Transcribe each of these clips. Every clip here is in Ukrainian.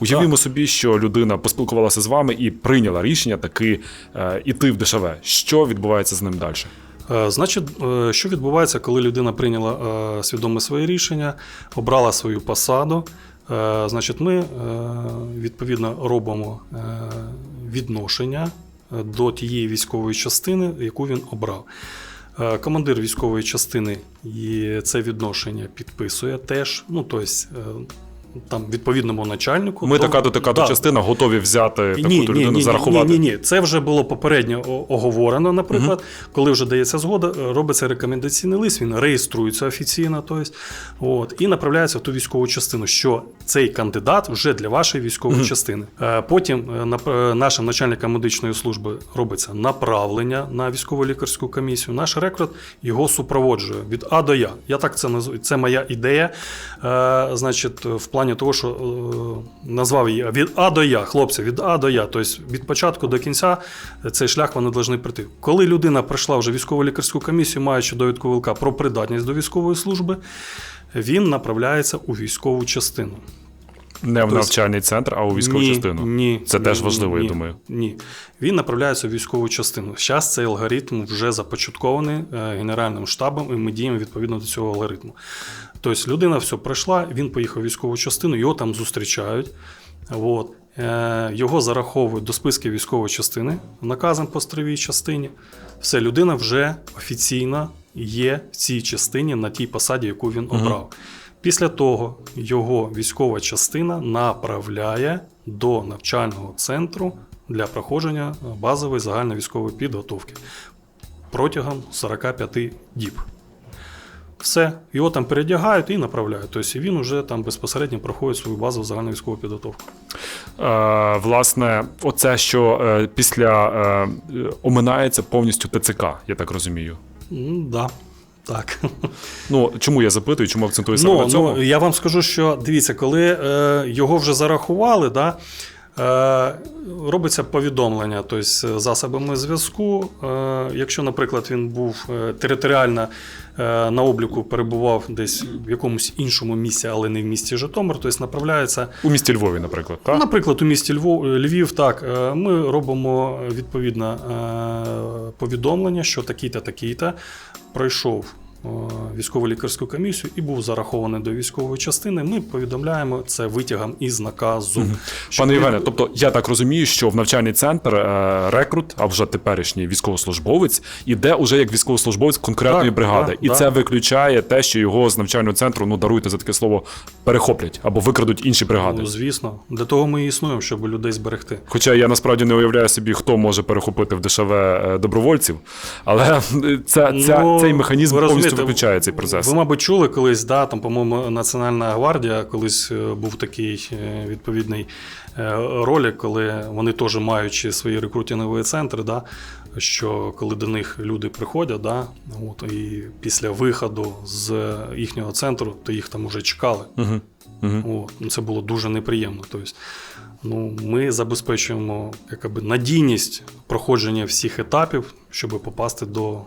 Уявімо собі, що людина поспілкувалася з вами і прийняла рішення таки е, іти в ДШВ. Що відбувається з ним далі? Е, Значить, е, що відбувається, коли людина прийняла е, свідоме своє рішення, обрала свою посаду? Е, Значить, ми е, відповідно робимо е, відношення до тієї військової частини, яку він обрав. Командир військової частини і це відношення підписує теж. Ну, тобто, там відповідному начальнику. Ми до- така то така Да, частина готові взяти таку ні, то ні, людину ні, зарахувати. Ні, ні, ні. Це вже було попередньо оговорено, наприклад. Коли вже дається згода, е, робиться рекомендаційний лист, він реєструється офіційно, тобто, от, і направляється в ту військову частину, що цей кандидат вже для вашої військової частини. Е, Потім е, нашим начальникам медичної служби робиться направлення на військово лікарську комісію. Наш рекрут його супроводжує від А до Я. Я так це назву. Це моя ідея. Значить, в плані того, що е, назвав її від А до Я, хлопці, від А до Я. Тобто від початку до кінця цей шлях вони повинні прийти. Коли людина пройшла вже військово-лікарську комісію, маючи довідку ВЛК про придатність до військової служби, він направляється у військову частину. Не в Тобто- навчальний центр, а у військову Ні, частину. Ні, Це ні, теж важливо, ні, я думаю. Ні. Він направляється в військову частину. Зараз цей алгоритм вже започаткований е, Генеральним штабом, і ми діємо відповідно до цього алгоритму. Тобто людина все пройшла, він поїхав в військову частину, його там зустрічають. От. Е, Його зараховують до списків військової частини наказом по стровій частині. Все, людина вже офіційно є в цій частині на тій посаді, яку він обрав. Після того його військова частина направляє до навчального центру для проходження базової загальної військової підготовки протягом 45 діб. Все, його там передягають і направляють. Тобто він вже там безпосередньо проходить свою базову загальну військову підготовку. Е, власне, оце, що е, після е, оминається повністю ТЦК, я так розумію. М, Да, так. Ну чому я запитую, чому акцентую саме Ну, на цьому? ну, я вам скажу, що дивіться, коли е, його вже зарахували, да, робиться повідомлення, тобто е, засобами зв'язку. Е, якщо, наприклад, він був е, територіально е, на обліку перебував десь в якомусь іншому місці, але не в місті Житомир, тобто направляється У місті Львові, наприклад, так? Наприклад, у місті Львов, Львів, так, е, ми робимо відповідно е, повідомлення, що такий-то, такий-то пройшов е, військово-лікарську комісію і був зарахований до військової частини. Ми повідомляємо це витягом із наказу. Пане Євгене, тобто я так розумію, що в навчальний центр е, рекрут, а вже теперішній військовослужбовець, іде уже як військовослужбовець конкретної Так, бригади, так, і так. це виключає те, що його з навчального центру, ну даруйте за таке слово, перехоплять або викрадуть інші бригади. Ну, звісно, для того ми і існуємо, щоб людей зберегти. Хоча я насправді не уявляю собі, хто може перехопити в ДШВ е, добровольців, але це, ця, Ну, цей механізм повністю виключає цей процес. Ви, мабуть, чули колись, да, там, по-моєму, Національна гвардія колись е, був такий е, відповідний е, ролик, коли вони теж маючи свої рекрутингові центри, да, що коли до них люди приходять, да, от, і після виходу з їхнього центру, то їх там вже чекали. Угу. Угу. Ну, це було дуже неприємно. Тобто, ну, ми забезпечуємо якби, надійність проходження всіх етапів, щоб попасти до е,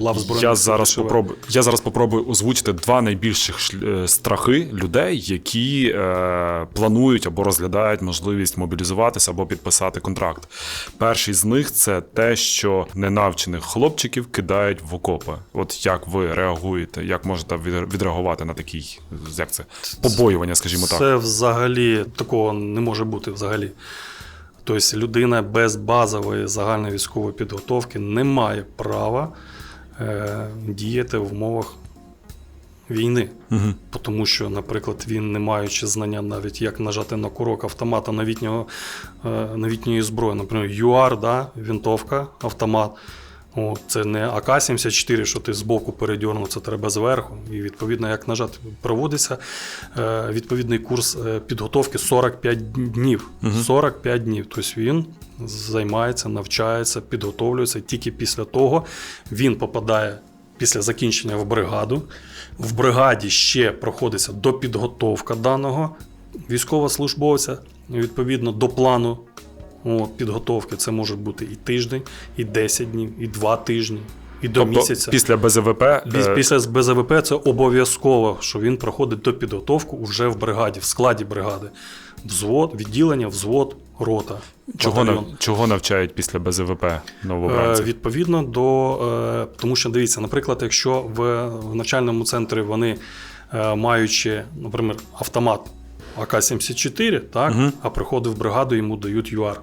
лав збройних Я Сил зараз попробую. Я зараз попробую озвучити два найбільших е, страхи людей, які е, планують або розглядають можливість мобілізуватися або підписати контракт. Перший з них це те, що ненавчених хлопчиків кидають в окопи. От як ви реагуєте? Як можете від- відреагувати на такий як це побоювання, скажімо так? Це взагалі такого не може бути взагалі. Тобто людина без базової загальної військової підготовки не має права е, діяти в умовах війни. Угу. Тому що, наприклад, він, не маючи знання навіть як нажати на курок автомата новітнього, е, новітньої зброї, наприклад, ЮАР, да, вінтовка, автомат. О, це не АК-74, що ти збоку передьорнув, це треба зверху. І відповідно, як нажати, проводиться е, відповідний курс е, підготовки 45 днів. 45 днів. Тобто він займається, навчається, підготовлюється. Тільки після того він попадає після закінчення в бригаду. В бригаді ще проходиться допідготовка даного військовослужбовця відповідно до плану От, підготовки. Це може бути і тиждень, і 10 днів, і 2 тижні, і до тобто, місяця. Після БЗВП е, Після БЗВП це обов'язково, що він проходить до підготовку вже в бригаді, в складі бригади. Взвод, відділення, взвод, рота. чого, нав- чого навчають після БЗВП Е, новобранців? Відповідно до е, тому, що дивіться, наприклад, якщо в, в навчальному центрі вони е, маючи, наприклад, автомат АК-74, так, Мгм. а приходить в бригаду, йому дають ЮАР.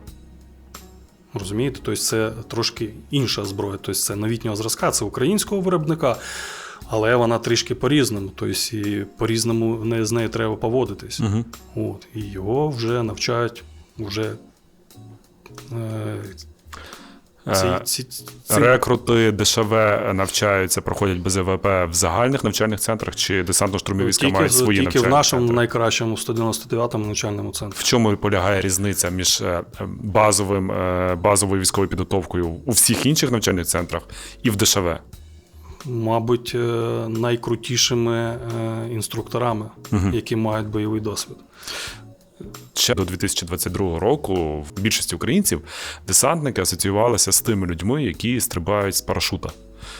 Розумієте? Тобто це трошки інша зброя. Тобто це новітнього зразка, це українського виробника, але вона трішки по-різному. Тобто і по-різному не- з нею треба поводитись. Мгм. От, і його вже навчають вже. Е, ці, Е, ці, ці, Рекрути ДШВ навчаються, проходять БЗВП в загальних навчальних центрах чи десантно-штурмові війська тільки, мають свої тільки навчальні в нашому центри? найкращому 199-му навчальному центрі. В чому полягає різниця між е, базовим, е, базовою військовою підготовкою у всіх інших навчальних центрах і в ДШВ? Мабуть, е, найкрутішими інструкторами, Мгм. які мають бойовий досвід. Ще до 2022 року в більшості українців десантники асоціювалися з тими людьми, які стрибають з парашута.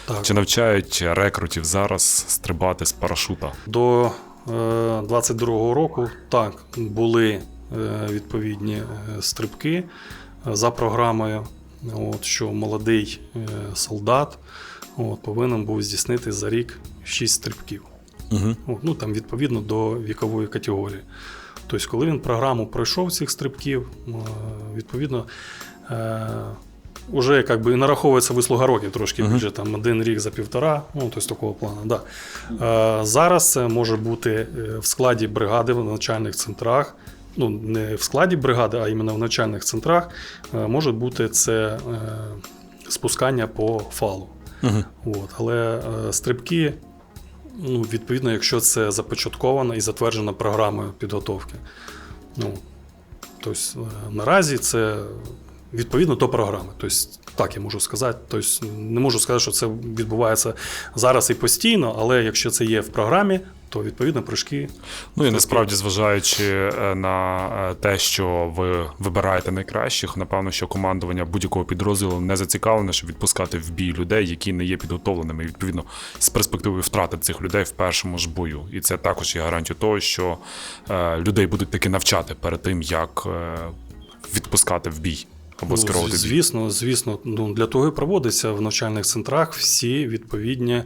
Так. Чи навчають рекрутів зараз стрибати з парашута? До е, 22-го року так були е, відповідні е, стрибки е, за програмою, от, що молодий е, солдат от, повинен був здійснити за рік 6 стрибків. Угу. От, ну, там, відповідно до вікової категорії. Тобто, коли він програму пройшов цих стрибків, відповідно, е, уже би, нараховується вислуга років трошки більше, там один рік за півтора, ну, тобто такого плану. Да. Е, зараз це може бути е, в складі бригади в навчальних центрах. Ну, не в складі бригади, а іменно в навчальних центрах, е, може бути це е, спускання по фалу. Угу. От, але е, стрибки, ну, відповідно, якщо це започаткована і затверджена програмою підготовки. Ну, тобто, наразі це відповідно до програми. Тобто, так я можу сказати. Тобто, не можу сказати, що це відбувається зараз і постійно, але якщо це є в програмі, то відповідно прыжки. Ну і насправді, зважаючи е, на е, те, що ви вибираєте найкращих, напевно, що командування будь-якого підрозділу не зацікавлене, щоб відпускати в бій людей, які не є підготовленими, і відповідно з перспективою втрати цих людей в першому ж бою. І це також є гарантією того, що е, людей будуть таки навчати перед тим, як відпускати в бій або скеровувати бій. звісно, звісно, ну, для того і проводиться в навчальних центрах всі відповідні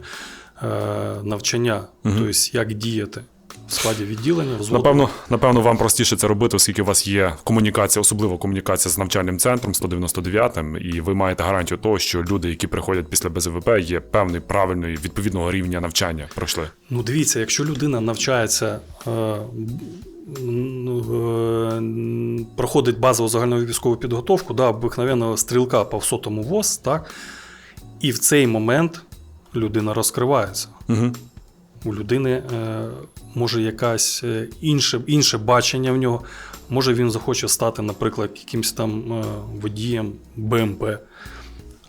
навчання, Мгм. тобто як діяти в складі відділення, взводу. Напевно, напевно, вам простіше це робити, оскільки у вас є комунікація, особливо комунікація з навчальним центром 199-м, і ви маєте гарантію того, що люди, які приходять після БЗВП, є певний правильної відповідного рівня навчання пройшли. Ну, дивіться, якщо людина навчається, е, ну, е, проходить базову загальну військову підготовку, да, обикновенного стрілка по сотому ВОЗ, так, і в цей момент людина розкривається. Угу. У людини е, може якась е, інше, інше бачення в нього. Може він захоче стати, наприклад, якимось там е, водієм БМП,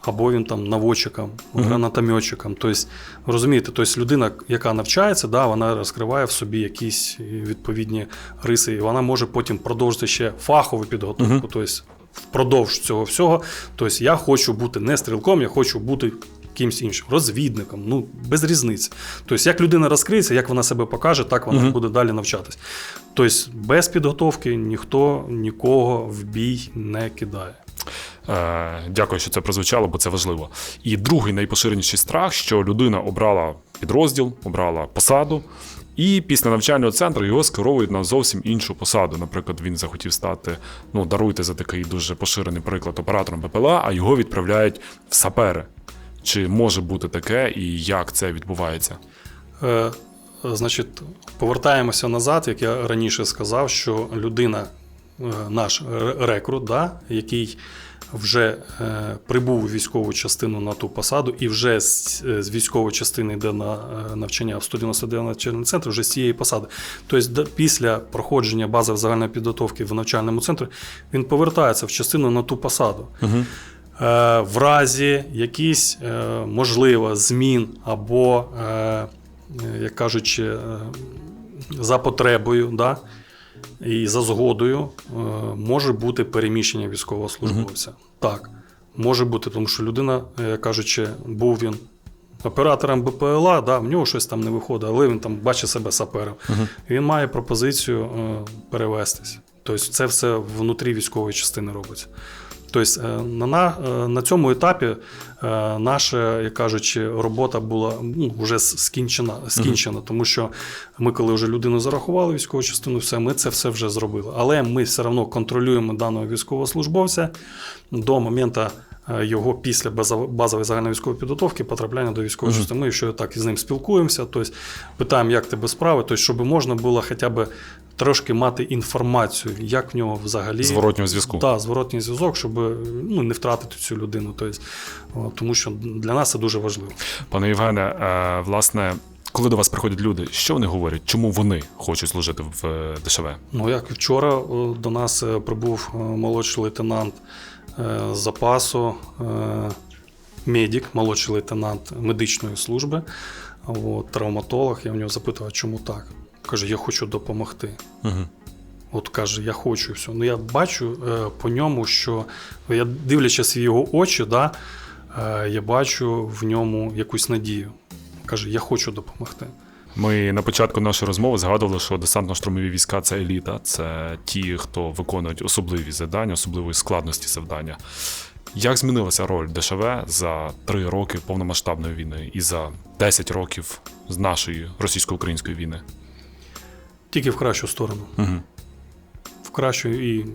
або він там наводчиком, гранатометчиком. Тобто, розумієте, тобто людина, яка навчається, да, вона розкриває в собі якісь відповідні риси, і вона може потім продовжити ще фахову підготовку. Тобто, впродовж цього всього. Тобто, я хочу бути не стрілком, я хочу бути кимось іншим, розвідником, ну без різниці. Тобто, як людина розкриється, як вона себе покаже, так вона Мгм. буде далі навчатись. Тобто, без підготовки ніхто нікого в бій не кидає. Е, дякую, що це прозвучало, бо це важливо. І другий найпоширеніший страх, що людина обрала підрозділ, обрала посаду. І після навчального центру його скеровують на зовсім іншу посаду. Наприклад, він захотів стати, ну даруйте за такий дуже поширений приклад оператором БПЛА, а його відправляють в сапери. Чи може бути таке, і як це відбувається? Е, значить, повертаємося назад, як я раніше сказав, що людина, е, наш рекрут, да, який вже е, прибув у військову частину на ту посаду, і вже з, з військової частини йде на е, навчання в 199 навчальний центр, вже з цієї посади. Тобто, після проходження бази загальної підготовки в навчальному центрі він повертається в частину на ту посаду. Угу. Е, в разі якісь, е, можливо, змін або, е, як кажучи, за потребою, да, і за згодою може бути переміщення військовослужбовця. Так, може бути, тому що людина, е, кажучи, був він оператором БПЛА, да, в нього щось там не виходить, але він там бачить себе сапером. Він має пропозицію е, перевестись. Тобто це все внутрі військової частини робиться. Тобто е, на, на, е, цьому етапі е, наша, як кажучи, робота була ну, вже скінчена, скінчена, тому що ми, коли вже людину зарахували військову частину, все, ми це все вже зробили. Але ми все одно контролюємо даного військовослужбовця до моменту його після базов- базової загальновійськової підготовки потрапляння до військової частини. Ми ще так із ним спілкуємося, тобто питаємо, як тебе справи, тобто, щоб можна було хоча б трошки мати інформацію, як в нього взагалі Зворотнього зв'язку. так, зворотній зв'язок, щоб ну, не втратити цю людину. Тобто, тому що для нас це дуже важливо. Пане Євгене, е, власне, коли до вас приходять люди, що вони говорять? Чому вони хочуть служити в е, ДШВ? Ну, як вчора до нас е, прибув молодший лейтенант запасу, медик, молодший лейтенант медичної служби, от, травматолог. Я в нього запитав, а чому так? Каже, я хочу допомогти. Угу. От каже, я хочу все. Ну я бачу е, по ньому, що я дивлячись в його очі, да, е, я бачу в ньому якусь надію. Каже, я хочу допомогти. Ми на початку нашої розмови згадували, що десантно-штурмові війська це еліта, це ті, хто виконують особливі завдання, особливої складності завдання. Як змінилася роль ДШВ за три роки повномасштабної війни і за 10 років з нашої російсько-української війни? Тільки в кращу сторону. Угу. В кращу і,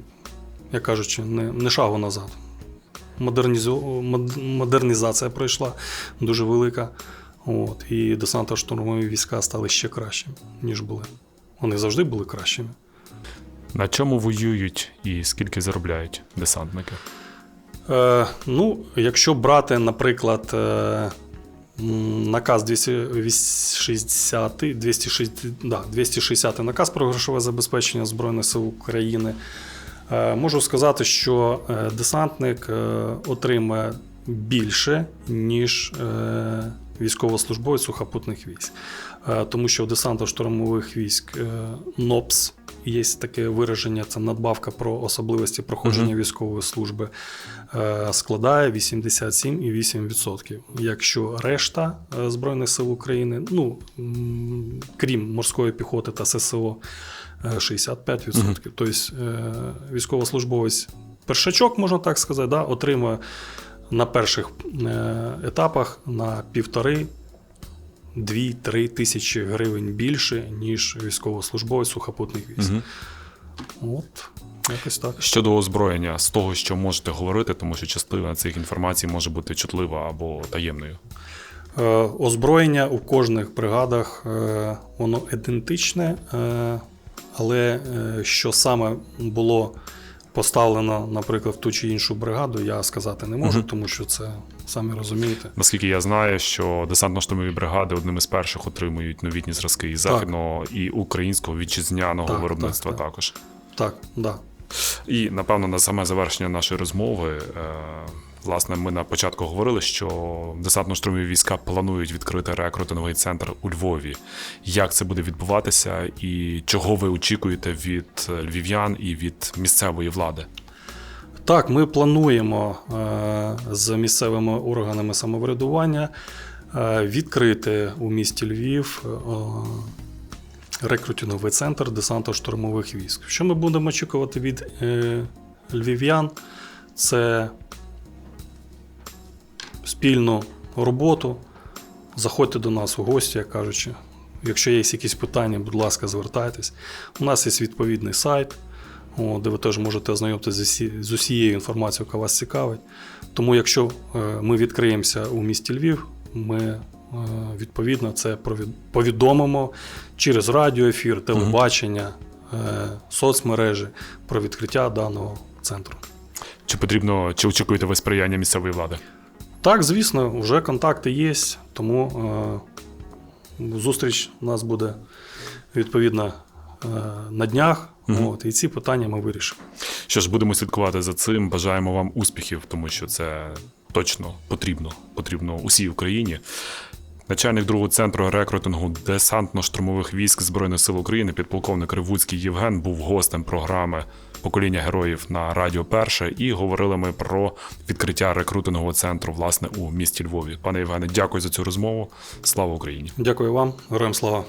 як кажучи, не, не шагу назад. Модернізу... Модернізація пройшла дуже велика. От, і десантно-штурмові війська стали ще кращими, ніж були. Вони завжди були кращими. На чому воюють і скільки заробляють десантники? Е, ну, якщо брати, наприклад, е, наказ 260, 260, да, 260 наказ про грошове забезпечення Збройних сил України, е, можу сказати, що е, десантник е, отримає більше, ніж військовослужбовець сухопутних військ. Тому що у десантно-штурмових військ НОПС є таке вираження, це надбавка про особливості проходження військової служби, е, складає 87,8%. Якщо решта е, Збройних сил України, ну крім морської піхоти та ССО, е, 65%. Тобто е, військовослужбовець першачок, можна так сказати, да, отримує на перших етапах на півтори. 2-3 тисячі гривень більше, ніж військовослужбовець сухопутних військ. Угу. От, якось так. Щодо озброєння, з того, що можете говорити, тому що частина цих інформацій може бути чутлива або таємною. Е, озброєння у кожних бригадах е, воно ідентичне, е, але е, що саме було поставлено, наприклад, в ту чи іншу бригаду, я сказати не можу, угу. тому що це самі розумієте. Наскільки я знаю, що десантно-штурмові бригади одними з перших отримують новітні зразки і західного, і українського вітчизняного Так, виробництва так, так. також. Так, да. І напевно на саме завершення нашої розмови. Е, власне, ми на початку говорили, що десантно-штурмові війська планують відкрити рекрутинговий центр у Львові. Як це буде відбуватися, і чого ви очікуєте від е, львів'ян і від місцевої влади? Так, ми плануємо е, з місцевими органами самоврядування е, відкрити у місті Львів рекрутинговий центр десантно-штурмових військ. Що ми будемо очікувати від львів'ян? Це спільну роботу. Заходьте до нас у гості, як кажучи. Якщо є якісь питання, будь ласка, звертайтесь. У нас є відповідний сайт, де ви теж можете ознайомитися з, усією інформацією, яка вас цікавить. Тому, якщо е, ми відкриємося у місті Львів, ми е, відповідно це повідомимо через радіоефір, телебачення, е, соцмережі про відкриття даного центру. Чи потрібно, чи очікуєте ви сприяння місцевої влади? Так, звісно, вже контакти є, тому е, зустріч у нас буде відповідно е, на днях. Мгм. От, і ці питання ми вирішимо. Що ж, будемо слідкувати за цим. Бажаємо вам успіхів, тому що це точно потрібно. Потрібно усій Україні. Начальник другого центру рекрутингу десантно-штурмових військ Збройних сил України, підполковник Ривуцький Євген, був гостем програми Покоління героїв на Радіо Перше. І говорили ми про відкриття рекрутингового центру власне у місті Львові. Пане Євгене, дякую за цю розмову. Слава Україні! Дякую вам, героям слава.